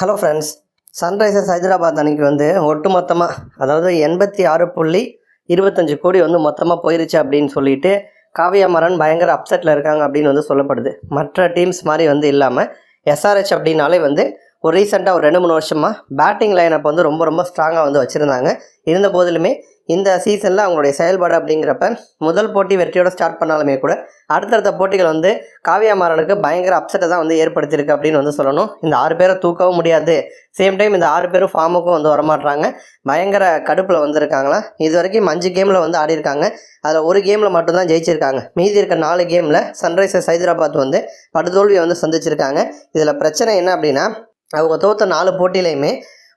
Hello friends Sunrisers Hyderabad அன்னைக்கு வந்து ஒட்டு மொத்தமாக அதாவது எண்பத்தி ஆறு புள்ளி இருபத்தஞ்சு கோடி வந்து மொத்தமாக போயிருச்சு அப்படின்னு சொல்லிட்டு காவியா மரன் பயங்கர அப்செட்டில் இருக்காங்க அப்படின்னு வந்து சொல்லப்படுது. மற்ற டீம்ஸ் மாதிரி வந்து இல்லாமல் எஸ்ஆர்ஹெச் அப்படின்னாலே வந்து ஒரு ரீசெண்டாக ஒரு ரெண்டு மூணு வருஷமாக பேட்டிங் லைனப் வந்து ரொம்ப ரொம்ப ஸ்ட்ராங்காக வந்து வச்சுருந்தாங்க. இருந்த போதிலுமே இந்த சீசனில் அவங்களுடைய செயல்பாடு அப்படிங்கிறப்ப முதல் போட்டி வெற்றியோட ஸ்டார்ட் பண்ணாலுமே கூட அடுத்தடுத்த போட்டிகள் வந்து காவியா மாறனுக்கு பயங்கர அப்செட்டை தான் வந்து ஏற்படுத்தியிருக்கு அப்படின்னு வந்து சொல்லணும். இந்த ஆறு பேரை தூக்கவும் முடியாது. சேம் டைம் இந்த ஆறு பேரும் ஃபார்முக்கும் வந்து வரமாட்றாங்க. பயங்கர கடுப்பில் வந்திருக்காங்களா? இது வரைக்கும் அஞ்சு கேமில் வந்து ஆடியிருக்காங்க. அதில் ஒரு கேமில் மட்டும்தான் ஜெயிச்சிருக்காங்க. மீதி இருக்க நாலு கேமில் சன்ரைசர்ஸ் ஹைதராபாத் வந்து படுதோல்வியை வந்து சந்திச்சிருக்காங்க. இதில் பிரச்சனை என்ன அப்படின்னா அவங்க தோற்ற நாலு போட்டியிலையுமே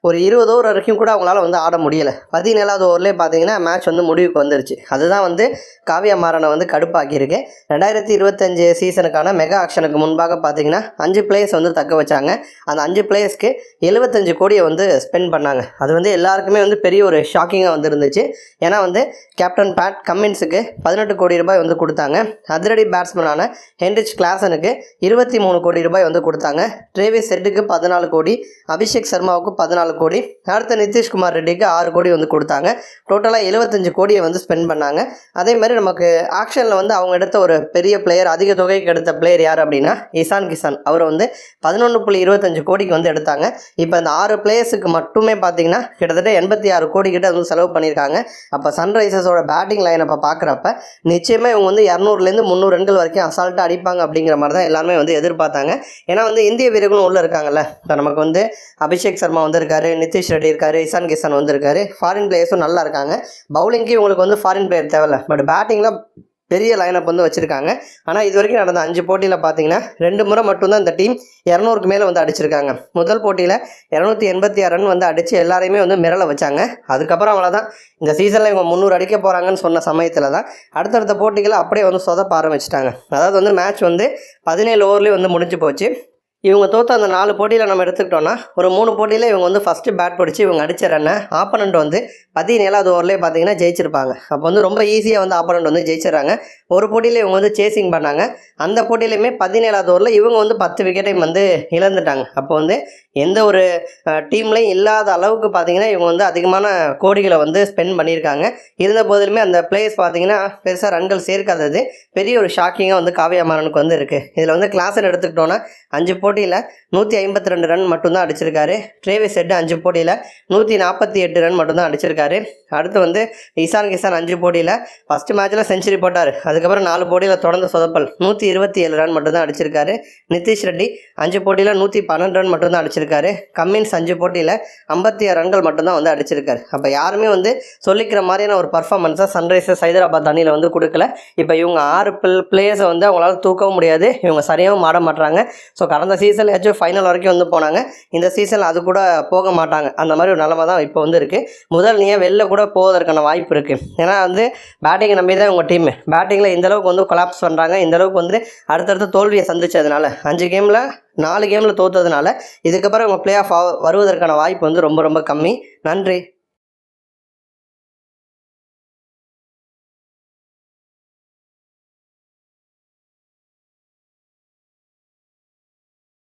ஒரு இருபது ஓவர் வரைக்கும் கூட அவங்களால வந்து ஆட முடியலை. பதினேழாவது ஓவர்லேயே பார்த்தீங்கன்னா மேட்ச் வந்து முடிவுக்கு வந்துருச்சு. அதுதான் வந்து காவியா மாறனை வந்து கடுப்பாக்கியிருக்கு. ரெண்டாயிரத்தி இருபத்தஞ்சு சீசனுக்கான மெகா ஆக்ஷனுக்கு முன்பாக பார்த்தீங்கன்னா அஞ்சு பிளேயர்ஸ் வந்து தக்க வச்சாங்க. அந்த அஞ்சு பிளேயர்ஸ்க்கு எழுபத்தஞ்சு கோடியை வந்து ஸ்பெண்ட் பண்ணாங்க. அது வந்து எல்லாருக்குமே வந்து பெரிய ஒரு ஷாக்கிங்காக வந்துருந்துச்சு. ஏன்னா வந்து கேப்டன் பேட் கம்மின்ஸுக்கு பதினெட்டு கோடி ரூபாய் வந்து கொடுத்தாங்க. அதிரடி பேட்ஸ்மேனான ஹென்ரிச் கிளாசனுக்கு இருபத்தி மூணு கோடி ரூபாய் வந்து கொடுத்தாங்க. ட்ரேவிஸ் செட்டுக்கு பதினாலு கோடி அபிஷேக் சர்மாவுக்கு பதினாலு கோடி. அடுத்து நிதிஷ்குமார் ரெட்டிக்கு ஆறு கோடி வந்து கொடுத்தாங்க. டோட்டலாக எழுபத்தஞ்சு கோடியை வந்து ஸ்பெண்ட் பண்ணாங்க. அதே மாதிரி நமக்கு ஆக்ஷனில் வந்து அவங்க எடுத்த ஒரு பெரிய பிளேயர் அதிக தொகைக்கு எடுத்த பிளேயர் யார் அப்படின்னா இசான் கிசான். அவர் வந்து பதினொன்று புள்ளி இருபத்தஞ்சு கோடிக்கு வந்து எடுத்தாங்க. இப்போ அந்த ஆறு பிளேயர்ஸுக்கு மட்டுமே பார்த்தீங்கன்னா கிட்டத்தட்ட எண்பத்தி ஆறு கோடி கிட்ட வந்து செலவு பண்ணியிருக்காங்க. அப்போ சன்ரைசர்ஸோட பேட்டிங் லைன் அப்போ பார்க்குறப்ப நிச்சயமாக இவங்க வந்து இரநூறுலேருந்து முந்நூறு ரன்கள் வரைக்கும் அசால்ட்டாக அடிப்பாங்க அப்படிங்கிற மாதிரி தான் எல்லாருமே வந்து எதிர்பார்த்தாங்க. ஏன்னா வந்து இந்திய வீரர்களும் உள்ளே இருக்காங்கல்ல. இப்போ நமக்கு வந்து அபிஷேக் சர்மா இருக்காரு நிதிஷ் ரெட்டி இருக்காரு இசான் கிசான் வந்திருக்காரு. ஃபாரின் பிளேயர்ஸும் நல்லா இருக்காங்க. பவுலிங்க்கு இவங்களுக்கு வந்து ஃபாரின் பிளேயர் தேவையில்ல. பட் பேட்டிங்கில் பெரிய லைனப் வந்து வச்சுருக்காங்க. ஆனால் இது வரைக்கும் நடந்த அஞ்சு போட்டியில் பார்த்தீங்கன்னா ரெண்டு முறை மட்டும்தான் இந்த டீம் இரநூறுக்கு மேலே வந்து அடிச்சிருக்காங்க. முதல் போட்டியில் இரநூத்தி எண்பத்தி ஆறு ரன் வந்து அடித்து எல்லாரையுமே வந்து மிரள வச்சாங்க. அதுக்கப்புறம் அவ்வளோதான் இந்த சீசனில் இவங்க முந்நூறு அடிக்க போகிறாங்கன்னு சொன்ன சமயத்தில் தான் அடுத்தடுத்த போட்டிகளை அப்படியே வந்து சொதப்ப ஆரம்பிச்சிட்டாங்க. அதாவது வந்து மேட்ச் வந்து பதினேழு ஓவர்லேயே வந்து முடிஞ்சு போச்சு. இவங்க தோற்ற அந்த நாலு போட்டியில் நம்ம எடுத்துக்கிட்டோன்னா ஒரு மூணு போட்டியில் இவங்க வந்து ஃபஸ்ட்டு பேட் பிடிச்சி இவங்க அடிச்ச ரன்னை ஆப்பனண்ட் வந்து பதினேழாவது ஓவர்லேயே பார்த்தீங்கன்னா ஜெயிச்சிருப்பாங்க. அப்போ வந்து ரொம்ப ஈஸியாக வந்து ஆப்பனண்ட் வந்து ஜெயிச்சிடறாங்க. ஒரு போட்டியில் இவங்க வந்து சேசிங் பண்ணாங்க. அந்த போட்டியிலையுமே பதினேழாவது ஓவரில் இவங்க வந்து பத்து விக்கெட்டையும் வந்து இழந்துட்டாங்க. அப்போ வந்து எந்த ஒரு டீம்லையும் இல்லாத அளவுக்கு பார்த்தீங்கன்னா இவங்க வந்து அதிகமான கோடிகளை வந்து ஸ்பெண்ட் பண்ணியிருக்காங்க. இருந்த போதிலுமே அந்த பிளேயர்ஸ் பார்த்தீங்கன்னா பெருசாக ரன்கள் சேர்க்காதது. பெரிய ஒரு ஷாக்கிங்காக வந்து காவியா மாறனுக்கு வந்து இருக்குது இதில் வந்து கிளாஸில் எடுத்துக்கிட்டோன்னா அஞ்சு போட்டியில் நூற்றி ஐம்பத்தி ரெண்டு ரன் மட்டும்தான் அடிச்சிருக்காரு. ட்ரேவிஸ் ஹெட் அஞ்சு போட்டியில் நூற்றி நாற்பத்தி எட்டு ரன் மட்டும்தான் அடிச்சிருக்காரு. அடுத்து வந்து இசான் கிசான் அஞ்சு போட்டியில் ஃபஸ்ட்டு மேட்ச்சில் செஞ்சுரி போட்டார். அதுக்கப்புறம் நாலு போட்டியில் தொடர்ந்து சொதப்பல். நூற்றி இருபத்தி ஏழு ரன் மட்டும்தான் அடிச்சிருக்காரு. நிதிஷ் ரெட்டி அஞ்சு போட்டியில் நூற்றி பன்னெண்டு ரன் மட்டும்தான் அடிச்சிருக்காரு. கம்மின்ஸ் அஞ்சு போட்டியில் ஐம்பத்தி ஆறு ரன்கள் மட்டும்தான் வந்து அடிச்சிருக்காரு. அப்போ யாருமே வந்து சொல்லிக்கிற மாதிரியான ஒரு பர்ஃபார்மன்ஸாக சன்ரைசர்ஸ் ஹைதராபாத் அணியில் வந்து கொடுக்கல. இப்போ இவங்க ஆறு பிள் பிளேயர்ஸை வந்து அவங்களால தூக்கவும் முடியாது. இவங்க சரியாகவும் ஆட மாட்டாங்க ஸோ கடந்த சீசன்லையாச்சும் ஃபைனல் வரைக்கும் வந்து போனாங்க. இந்த சீசனில் அது கூட போக மாட்டாங்க. அந்த மாதிரி ஒரு நிலமை தான் இப்போ வந்து இருக்குது முதல் நீ வெளில கூட போவதற்கான வாய்ப்பு இருக்குது ஏன்னா வந்து பேட்டிங்கை நம்பி தான் உங்கள் டீம் பேட்டிங்கில் இந்த அளவுக்கு வந்து கொலாப்ஸ் பண்ணுறாங்க இந்த அளவுக்கு வந்து அடுத்தடுத்த தோல்வியை சந்திச்சதுனால. அஞ்சு கேமில் நாலு கேமில் தோத்ததுனால இதுக்கப்புறம் இவங்க பிளே ஆஃப் வருவதற்கான வாய்ப்பு வந்து ரொம்ப ரொம்ப கம்மி. நன்றி.